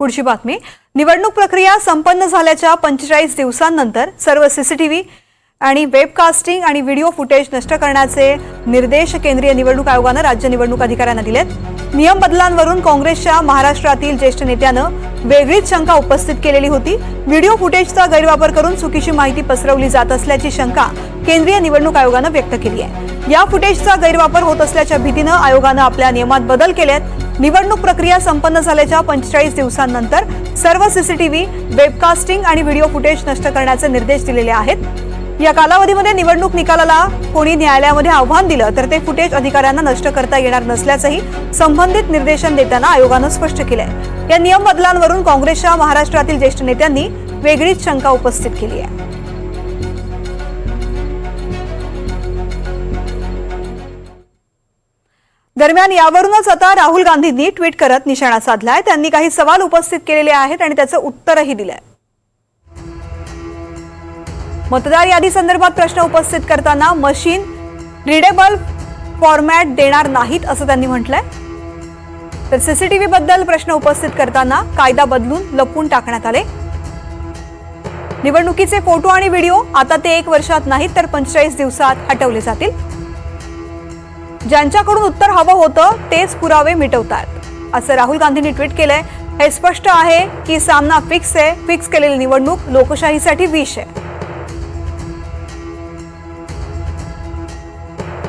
पुढची बातमी. निवडणूक प्रक्रिया संपन्न झाल्याच्या पंचेचाळीस दिवसांनंतर सर्व सीसीटीव्ही आणि वेबकास्टिंग आणि व्हिडिओ फुटेज नष्ट करण्याचे निर्देश केंद्रीय निवडणूक आयोगानं राज्य निवडणूक अधिकाऱ्यांना दिलेत. नियम बदलांवरून काँग्रेसच्या महाराष्ट्रातील ज्येष्ठ नेत्यानं वेगळीच शंका उपस्थित केलेली होती. व्हिडिओ फुटेजचा गैरवापर करून चुकीची माहिती पसरवली जात असल्याची शंका केंद्रीय निवडणूक आयोगानं व्यक्त केली आहे. या फुटेजचा गैरवापर होत असल्याच्या भीतीनं आयोगानं आपल्या नियमात बदल केलेत निवडणूक प्रक्रिया संपन्न झाल्याच्या पंचेचाळीस दिवसांनंतर सर्व सीसीटीव्ही वेबकास्टिंग आणि व्हिडिओ फुटेज नष्ट करण्याचे निर्देश दिलेले आहेत. या कालावधीमध्ये निवडणूक निकालाला कोणी न्यायालयामध्ये आव्हान दिलं तर ते फुटेज अधिकाऱ्यांना नष्ट करता येणार नसल्याचंही संबंधित निर्देशन देताना आयोगानं स्पष्ट केलंय. या नियम बदलांवरून काँग्रेसच्या महाराष्ट्रातील ज्येष्ठ नेत्यांनी वेगळीच शंका उपस्थित केली आहे. दरम्यान यावरूनच आता राहुल गांधींनी ट्विट करत निशाणा साधलाय. त्यांनी काही सवाल उपस्थित केलेले आहेत आणि त्याचं उत्तरही दिलंय. मतदार यादी संदर्भात प्रश्न उपस्थित करताना मशीन रिडेबल फॉर्मॅट देणार नाहीत असं त्यांनी म्हटलंय. तर सीसीटीव्ही बद्दल प्रश्न उपस्थित करताना कायदा बदलून लपवून टाकण्यात आले. निवडणुकीचे फोटो आणि व्हिडिओ आता ते एक वर्षात नाहीत तर पंचेचाळीस दिवसात हटवले जातील. ज्यांच्याकडून उत्तर हवं होतं तेच पुरावे मिटवतात. असं राहुल गांधींनी ट्विट केलंय. हे स्पष्ट आहे की सामना फिक्स आहे. फिक्स केलेली निवडणूक लोकशाहीसाठी विष आहे.